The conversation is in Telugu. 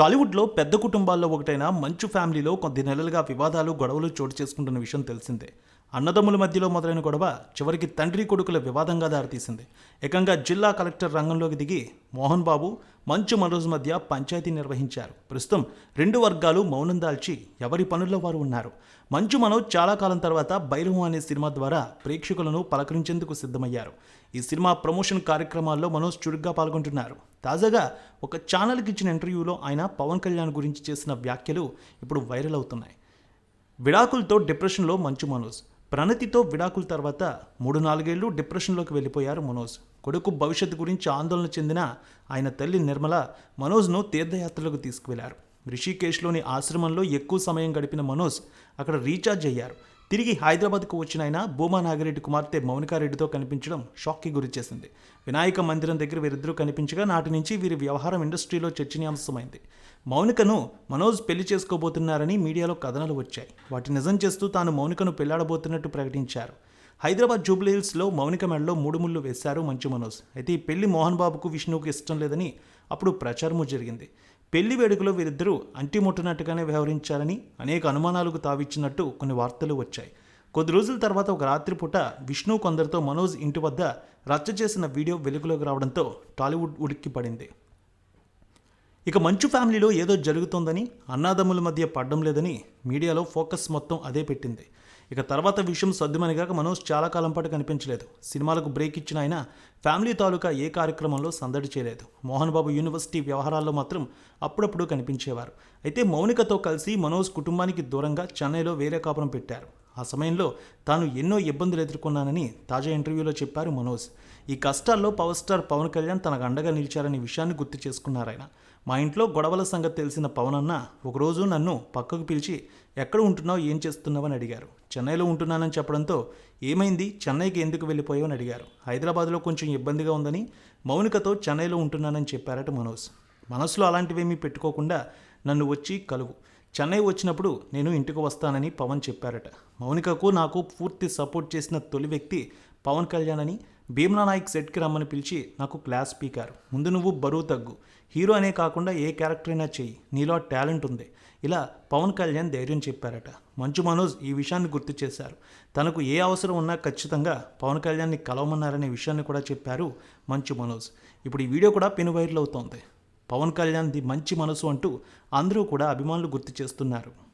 టాలీవుడ్లో పెద్ద కుటుంబాల్లో ఒకటైన మంచు ఫ్యామిలీలో కొద్ది నెలలుగా వివాదాలు గొడవలు చోటు చేసుకుంటున్న విషయం తెలిసిందే. అన్నదమ్ముల మధ్యలో మొదలైన గొడవ చివరికి తండ్రి కొడుకుల వివాదంగా దారితీసింది. ఏకంగా జిల్లా కలెక్టర్ రంగంలోకి దిగి మోహన్ బాబు మంచు మనోజ్ మధ్య పంచాయతీ నిర్వహించారు. ప్రస్తుతం రెండు వర్గాలు మౌనం దాల్చి ఎవరి పనుల్లో వారు ఉన్నారు? మంచు మనోజ్ చాలా కాలం తర్వాత బైరవం అనే సినిమా ద్వారా ప్రేక్షకులను పలకరించేందుకు సిద్ధమయ్యారు. ఈ సినిమా ప్రమోషన్ కార్యక్రమాల్లో మనోజ్ చురుగ్గా పాల్గొంటున్నారు. తాజాగా ఒక ఛానల్కి ఇచ్చిన ఇంటర్వ్యూలో ఆయన పవన్ కళ్యాణ్ గురించి చేసిన వ్యాఖ్యలు ఇప్పుడు వైరల్ అవుతున్నాయి. విడాకులతో డిప్రెషన్లో మంచు మనోజ్. ప్రణతితో విడాకుల తర్వాత మూడు నాలుగేళ్ళు డిప్రెషన్లోకి వెళ్ళిపోయారు మనోజ్. కొడుకు భవిష్యత్తు గురించి ఆందోళన చెందిన ఆయన తల్లి నిర్మల మనోజ్ను తీర్థయాత్రలకు తీసుకువెళ్ళారు. రిషికేశ్లోని ఆశ్రమంలో ఎక్కువ సమయం గడిపిన మనోజ్ అక్కడ రీఛార్జ్ అయ్యారు. తిరిగి హైదరాబాద్కు వచ్చిన ఆయన భూమా నాగిరెడ్డి కుమార్తె మౌనికారెడ్డితో కనిపించడం షాక్కి గురిచేసింది. వినాయక మందిరం దగ్గర వీరిద్దరూ కనిపించగా నాటి నుంచి వీరి వ్యవహారం ఇండస్ట్రీలో చర్చనీయాంశమైంది. మౌనికను మనోజ్ పెళ్ళి చేసుకోబోతున్నారని మీడియాలో కథనాలు వచ్చాయి. వాటి నిజం చేస్తూ తాను మౌనికను పెళ్ళాడబోతున్నట్టు ప్రకటించారు. హైదరాబాద్ జూబ్లీహిల్స్లో మౌనిక మెడలో మూడు ముళ్ళు వేశారు మంచు మనోజ్. అయితే ఈ పెళ్ళి మోహన్ బాబుకు విష్ణువుకు ఇష్టం లేదని అప్పుడు ప్రచారము జరిగింది. పెళ్ళి వేడుకలో వీరిద్దరూ అంటిముట్టినట్టుగానే వ్యవహరించారని అనేక అనుమానాలకు తావిచ్చినట్టు కొన్ని వార్తలు వచ్చాయి. కొద్ది రోజుల తర్వాత ఒక రాత్రిపూట విష్ణు కొందరితో మనోజ్ ఇంటి వద్ద రచ్చ చేసిన వీడియో వెలుగులోకి రావడంతో టాలీవుడ్ ఉడిక్కి పడింది ఇక మంచు ఫ్యామిలీలో ఏదో జరుగుతోందని అన్నాదమ్ముల మధ్య పడడం లేదని మీడియాలో ఫోకస్ మొత్తం అదే పెట్టింది. ఇక తర్వాత విషయం సర్దుమనిగాక మనోజ్ చాలా కాలం పాటు కనిపించలేదు. సినిమాలకు బ్రేక్ ఇచ్చిన ఆయన ఫ్యామిలీ తాలూకా ఏ కార్యక్రమంలో సందడి చేయలేదు. మోహన్ బాబు యూనివర్సిటీ వ్యవహారాల్లో మాత్రం అప్పుడప్పుడు కనిపించేవారు. అయితే మౌనికతో కలిసి మనోజ్ కుటుంబానికి దూరంగా చెన్నైలో వేరే కాపురం పెట్టారు. ఆ సమయంలో తాను ఎన్నో ఇబ్బందులు ఎదుర్కొన్నానని తాజా ఇంటర్వ్యూలో చెప్పారు మనోజ్. ఈ కష్టాల్లో పవర్ స్టార్ పవన్ కళ్యాణ్ తనకు అండగా నిలిచారనే విషయాన్ని గుర్తు చేసుకున్నారు ఆయన. మా ఇంట్లో గొడవల సంగతి తెలిసిన పవన్ అన్న ఒకరోజు నన్ను పక్కకు పిలిచి ఎక్కడ ఉంటున్నావు? ఏం చేస్తున్నావు? అని అడిగారు. చెన్నైలో ఉంటున్నానని చెప్పడంతో ఏమైంది? చెన్నైకి ఎందుకు వెళ్ళిపోయావని అడిగారు. హైదరాబాద్లో కొంచెం ఇబ్బందిగా ఉందని మౌనికతో చెన్నైలో ఉంటున్నానని చెప్పారట మనోజ్. మనసులో అలాంటివేమీ పెట్టుకోకుండా నన్ను వచ్చి కలువు. చెన్నై వచ్చినప్పుడు నేను ఇంటికి వస్తానని పవన్ చెప్పారట. మౌనికకు నాకు పూర్తి సపోర్ట్ చేసిన తొలి వ్యక్తి పవన్ కళ్యాణ్ అని భీమ్లా నాయక్ సెట్కి రమ్మని పిలిచి నాకు క్లాస్ స్పీకర్ ముందు నువ్వు బరువు తగ్గు. హీరో అనే కాకుండా ఏ క్యారెక్టర్ అయినా చెయ్యి. నీలో టాలెంట్ ఉంది. ఇలా పవన్ కళ్యాణ్ ధైర్యం చెప్పారట. మంచు మనోజ్ ఈ విషయాన్ని గుర్తు చేశారు. తనకు ఏ అవసరం ఉన్నా ఖచ్చితంగా పవన్ కళ్యాణ్ని కలవమన్నారనే విషయాన్ని కూడా చెప్పారు మంచు మనోజ్. ఇప్పుడు ఈ వీడియో కూడా పెను వైరల్ అవుతోంది. పవన్ కళ్యాణ్ది మంచి మనసు అంటూ అందరూ కూడా అభిమానులు గుర్తు చేస్తున్నారు.